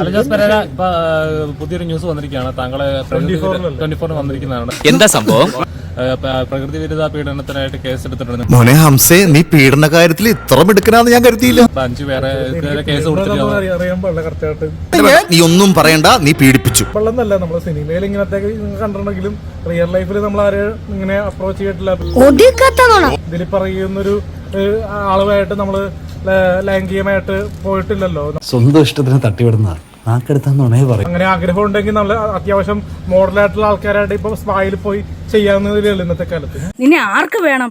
അല്ല ജോസ് പെരേര ഇപ്പൊ പുതിയൊരു ന്യൂസ് വന്നിരിക്കുകയാണ്. താങ്കളെ ട്വന്റി ഫോറിന് വന്നിരിക്കുന്നതാണ്. എന്താ സംഭവം? പ്രകൃതി വിരുദ്ധ പീഡനത്തിനായിട്ട് കേസെടുത്തിട്ടുണ്ട്. മോനെ ഹംസേ നീ പീഡന കാര്യത്തിൽ ഇത്ര മിടുക്കനാന്ന് ഞാൻ കരുതിയില്ല. അഞ്ചു പേരെ കേസ് കൊടുത്തിട്ടുണ്ട് നീ ഒന്നും പറയണ്ട നീ പീഡിപ്പിച്ചു. വെള്ളമെന്നല്ല നമ്മൾ സിനിമയിൽ ഇങ്ങനത്തെ കണ്ടിട്ടുണ്ടെങ്കിലും റിയൽ ലൈഫിൽ നമ്മൾ ആരെ ഇങ്ങനെ അപ്രോച്ച് ചെയ്തിട്ടില്ല. ഇതിൽ പറയുന്നൊരു ആളുമായിട്ട് നമ്മൾ ലൈംഗികമായിട്ട് പോയിട്ടില്ലല്ലോ സ്വന്തം ഇഷ്ടത്തിന് തട്ടിവിടുന്ന നാക്കെടുത്താന്നുണേ പറയും അങ്ങനെ ആഗ്രഹം ഉണ്ടെങ്കിൽ നമ്മൾ അത്യാവശ്യം മോഡലായിട്ടുള്ള ആൾക്കാരായിട്ട് ഇപ്പൊ സ്പായിൽ പോയി ചെയ്യാവുന്നതിലല്ലോ ഇന്നത്തെ കാലത്ത് നിന്നെ ആർക്ക് വേണം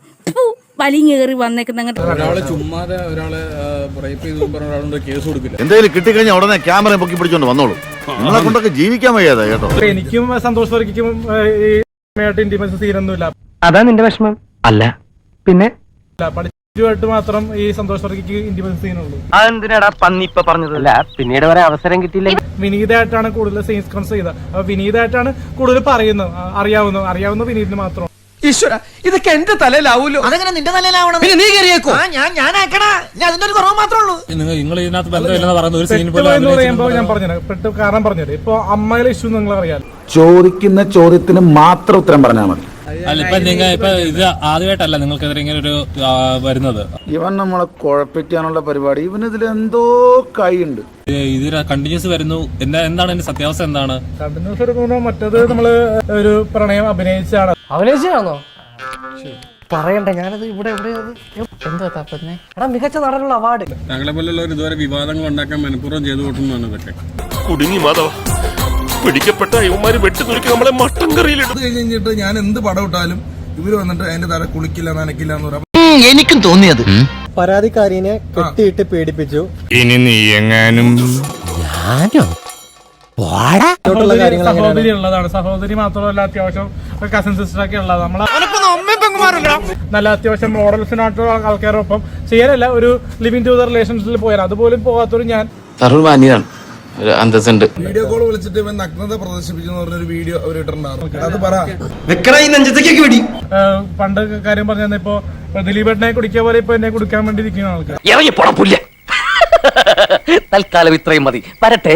വന്നേക്കുന്ന ഒരാളെ ചുമ്മാതെ ഒരാളെ റേപ്പ് ചെയ്തു പറഞ്ഞ ഒരാളുണ്ട് കേസ് കൊടുക്കില്ല എന്തെങ്കിലും കിട്ടിക്കഴിഞ്ഞാൽ ഉടനെ ക്യാമറ പൊക്കി പിടിച്ചോണ്ട് വന്നോളൂ നിങ്ങളെ കൊണ്ടൊക്കെ ജീവിക്കാൻ വയ്യാതെ കേട്ടോ എനിക്കും സന്തോഷ് ഇന്റിമസി സീനൊന്നുമില്ല അതാ നിന്റെ വിഷമം അല്ല പിന്നെ പഠിച്ചുമായിട്ട് മാത്രം ഈ സന്തോഷ് വർക്കിക്ക് ഇന്റിമസി സീനുള്ളൂ. അതെന്തിനാടാ പന്നി ഇപ്പൊ പറഞ്ഞത്? അല്ല പിന്നീട് വരെ അവസരം കിട്ടിയില്ല വിനീതായിട്ടാണ് കൂടുതൽ സീൻസ് കൺസ് ചെയ്തത് അപ്പൊ വിനീതായിട്ടാണ് കൂടുതൽ പറയുന്നത്. അറിയാവുന്ന അറിയാവുന്ന വിനീതിന് മാത്രം. ഈശ്വര ഇതൊക്കെ എന്റെ തലയിലാവൂലോ? അതെങ്ങനെ നിന്റെ തലയിലാവണം പിന്നെ നീ കയറിയേക്കോ ഞാൻ ഞാൻ ആക്കണ ഞാൻ അതിന്റെ ഒരു കുറവ് മാത്രമേ ഉള്ളൂ. നിങ്ങൾ നിങ്ങൾ ഇതിനകത്ത് ബന്ധമില്ലെന്ന് പറയുന്ന ഒരു സീൻ എന്ന് പറയുമ്പോൾ ഞാൻ പറഞ്ഞത് പെട്ട് കാരണം പറഞ്ഞത് ഇപ്പൊ അമ്മയിലെ ഇഷ്യൂ നിങ്ങൾ അറിയാം ചോദിക്കുന്ന ചോദ്യത്തിന് മാത്രം ഉത്തരം പറഞ്ഞാൽ മതി. അല്ല ഇപ്പൊ നിങ്ങൾ ഇപ്പൊ ഇത് ആദ്യമായിട്ടല്ല നിങ്ങൾക്കെതിരെ ഇങ്ങനെ ഒരു വരുന്നത്. ഇവൻ നമ്മളെ കുഴപ്പിക്കാനുള്ള പരിപാടി. ഇവൻ ഇതിൽ എന്തോ കൈയുണ്ട്. ഇത് കണ്ടിന്യൂസ് വരുന്നു. എന്താ എന്താണ് എന്റെ സത്യാവസ്ഥ എന്താണ്? കണ്ടിന്യൂസ് വരുന്നു മറ്റേത് നമ്മൾ ഒരു പ്രണയം അഭിനയിച്ചാണ്. അഭിനയിച്ചാണോ? പറയണ്ട ഞാനത് ഇവിടെ ഇവിടെ എന്താ തപ്പന്നെ? എടാ മികച്ച നടനുള്ള അവാർഡ് ഞങ്ങളെ പോലുള്ളവർ ഇതുവരെ വിവാദങ്ങൾ ഉണ്ടാക്കാൻ മനഃപൂർവം ചെയ്തു കൂട്ടുന്നതാണ് ഇതൊക്കെ. കുടുങ്ങി മാധവ. പിടിക്കപ്പെട്ട അയ്യന്മാര് വെട്ടിനുറുക്കി നമ്മളെ മട്ടൻ കറിയിലിടും. അത് കഴിഞ്ഞിട്ട് ഞാൻ എന്ത് പടം ഇട്ടാലും ഇവർ വന്നിട്ട് അതിന്റെ തല കുളിക്കില്ല നനക്കില്ല എന്ന് പറയാം. എനിക്കും തോന്നിയത്. പരാതിക്കാരിനെ കെട്ടിയിട്ട് പീഡിപ്പിച്ചു. ഇനി നീ എങ്ങാനും സഹോദരി ഉള്ളതാണ്. സഹോദരി മാത്രമല്ല അത്യാവശ്യം കസിൻ സിസ്റ്റർ ഒക്കെ ഉള്ളത് നമ്മളെ നല്ല അത്യാവശ്യം മോഡൽസിനായിട്ടുള്ള ആൾക്കാരൊപ്പം. ചെയ്യാനല്ല ഒരു ലിവിങ് ടു ദ റിലേഷൻഷിപ്പിൽ പോയാൽ അതുപോലും പോകാത്തൊരു ഞാൻ ഒരു അന്തസ്സുണ്ട്. വീഡിയോ കോൾ വിളിച്ചിട്ട് ഇവൻ നഗ്നത പ്രദർശിപ്പിച്ചെന്ന് പറഞ്ഞൊരു വീഡിയോ അവർ ഇട്ടിട്ടുണ്ടായിരുന്നു. അത് പറ. പണ്ട് കാര്യം പറഞ്ഞ ഇപ്പൊ ദിലീപേട്ടനെ കുടിക്കാൻ പോലെ ഇപ്പൊ എന്നെ കുടിക്കാൻ വേണ്ടി ഇരിക്കുന്ന ആൾക്കാർ തൽക്കാലം ഇത്രയും മതി. വരട്ടെ.